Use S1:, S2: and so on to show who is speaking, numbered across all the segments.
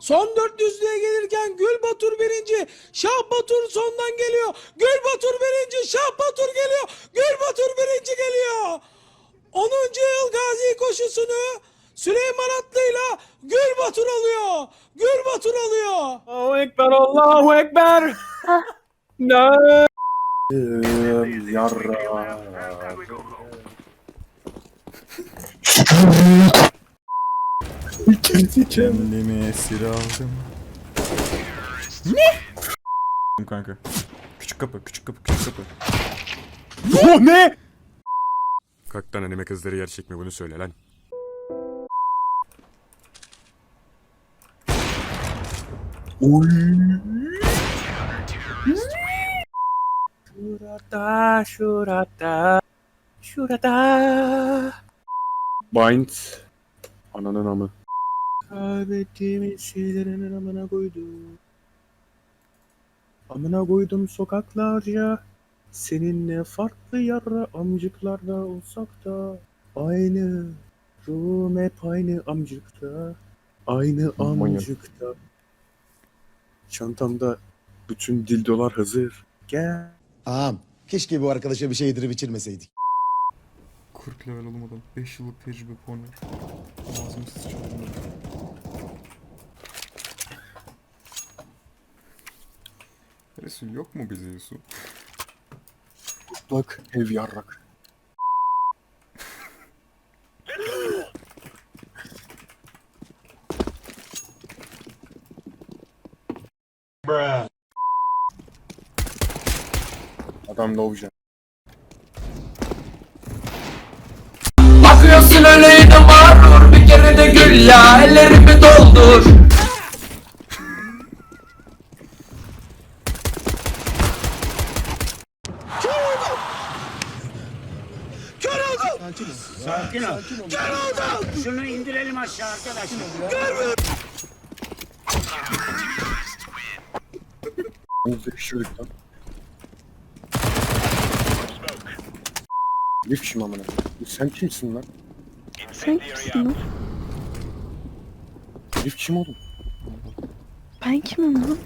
S1: Son 400'lüğe gelirken Gül Batur birinci, Şah Batur sondan geliyor. Gül Batur birinci, Şah Batur geliyor. Gül Batur birinci geliyor. 10. yıl gazi koşusunu Süleyman Atlı'yla Gül Batur alıyor. Gül Batur alıyor.
S2: Allahu Ekber, Allahu Ekber. Ne? Yarra.
S3: Kendimi esir aldım. Ne? Kanka. Küçük kapı, küçük kapı, küçük kapı.
S2: Oh ne?
S4: Kalk lan anime kızları yer çekme bunu söyle lan.
S2: Oy. Şurada, şurada, şurada. Bind. Ananın amı. Kaybettiğimiz şeylerin amına koydum. Amına koydum sokaklarca. Seninle farklı yara amcıklarda olsak da aynı ruhum hep aynı amcıkta. Aynı amcıkta. Çantamda bütün dildolar hazır. Gel.
S5: Ağam keşke bu arkadaşa bir şey yedirip içirmeseydik.
S3: 40 level olmadan 5 yıllık tecrübe puanı. Ağzımı sıçradım. Resul yok mu bize Yusuf?
S2: Bak ev yarrak. Adam lovcan.
S6: Bakıyorsun öyleydi mağrur bir kere de gül ya ellerimi doldur
S7: Şunu indirelim aşağı arkadaşlar.
S2: Biz de pişirdik lan. Herif kim amına? Sen kimsin lan?
S8: Sen kimsin lan?
S2: Herif kim oğlum?
S8: Ben kimim lan?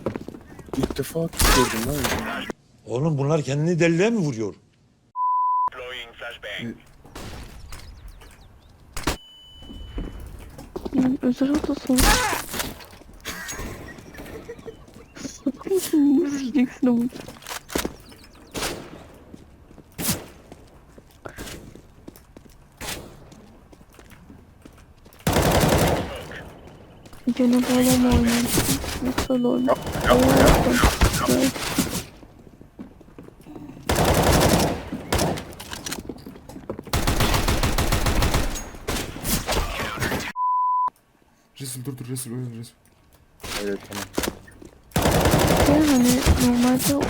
S2: İlk defa gördüm lan.
S5: Oğlum bunlar kendini deliliğe mi vuruyor?
S8: Özel odası yiyeceksin ama? Gene böyle mi oynuyorsun? Nasıl oynuyorsun?
S3: Resul dur dur Resul öyle Resul.
S2: Evet tamam.
S8: Yani hani normalde